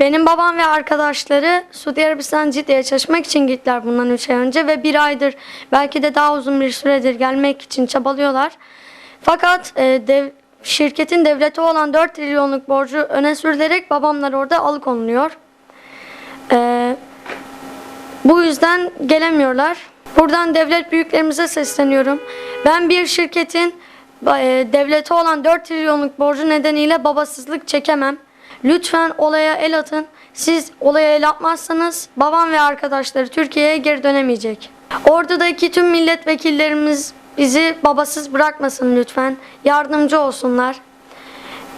Benim babam ve arkadaşları Suudi Arabistan Cidde'ye çalışmak için gittiler bundan 3 ay önce ve bir aydır belki de daha uzun bir süredir gelmek için çabalıyorlar. Fakat e, dev, şirketin devlete olan 4 trilyonluk borcu öne sürülerek babamlar orada alıkonuluyor. E, bu yüzden gelemiyorlar. Buradan devlet büyüklerimize sesleniyorum. Ben bir şirketin e, devlete olan 4 trilyonluk borcu nedeniyle babasızlık çekemem. Lütfen olaya el atın. Siz olaya el atmazsanız babam ve arkadaşları Türkiye'ye geri dönemeyecek. Ordudaki tüm milletvekillerimiz bizi babasız bırakmasın lütfen. Yardımcı olsunlar.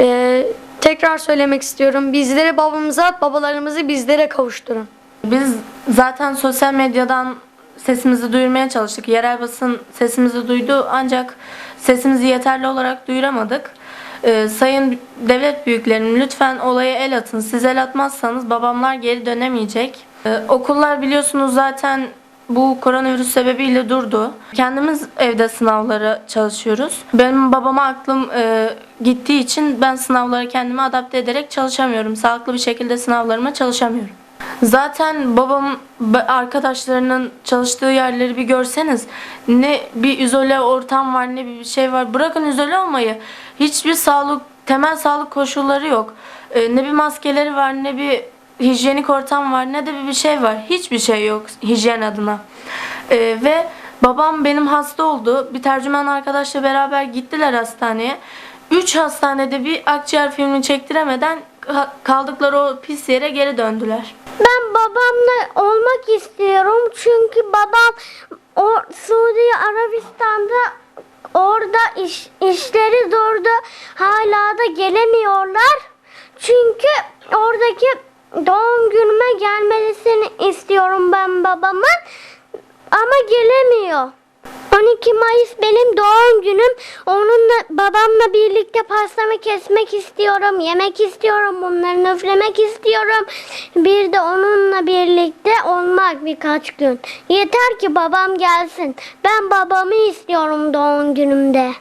Ee, tekrar söylemek istiyorum. Bizleri babamıza, babalarımızı bizlere kavuşturun. Biz zaten sosyal medyadan sesimizi duyurmaya çalıştık. Yerel basın sesimizi duydu ancak sesimizi yeterli olarak duyuramadık. Ee, sayın devlet büyüklerim lütfen olaya el atın. Siz el atmazsanız babamlar geri dönemeyecek. Ee, okullar biliyorsunuz zaten bu koronavirüs sebebiyle durdu. Kendimiz evde sınavlara çalışıyoruz. Benim babama aklım e, gittiği için ben sınavlara kendimi adapte ederek çalışamıyorum. Sağlıklı bir şekilde sınavlarıma çalışamıyorum. Zaten babam ba- arkadaşlarının çalıştığı yerleri bir görseniz ne bir izole ortam var ne bir şey var. Bırakın izole olmayı. Hiçbir sağlık temel sağlık koşulları yok. Ee, ne bir maskeleri var ne bir hijyenik ortam var ne de bir şey var. Hiçbir şey yok hijyen adına. Ee, ve babam benim hasta oldu. Bir tercüman arkadaşla beraber gittiler hastaneye. Üç hastanede bir akciğer filmi çektiremeden ka- kaldıkları o pis yere geri döndüler. Ben babamla olmak istiyorum çünkü babam o Suudi Arabistan'da orada iş, işleri durdu. Hala da gelemiyorlar. Çünkü oradaki doğum günüme gelmesini istiyorum ben babamın. Ama gelemiyor. 12 Mayıs benim doğum günüm. Onunla babamla birlikte pastamı kesmek istiyorum. Yemek istiyorum. Bunları üflemek istiyorum. Bir de onunla birlikte olmak birkaç gün. Yeter ki babam gelsin. Ben babamı istiyorum doğum günümde.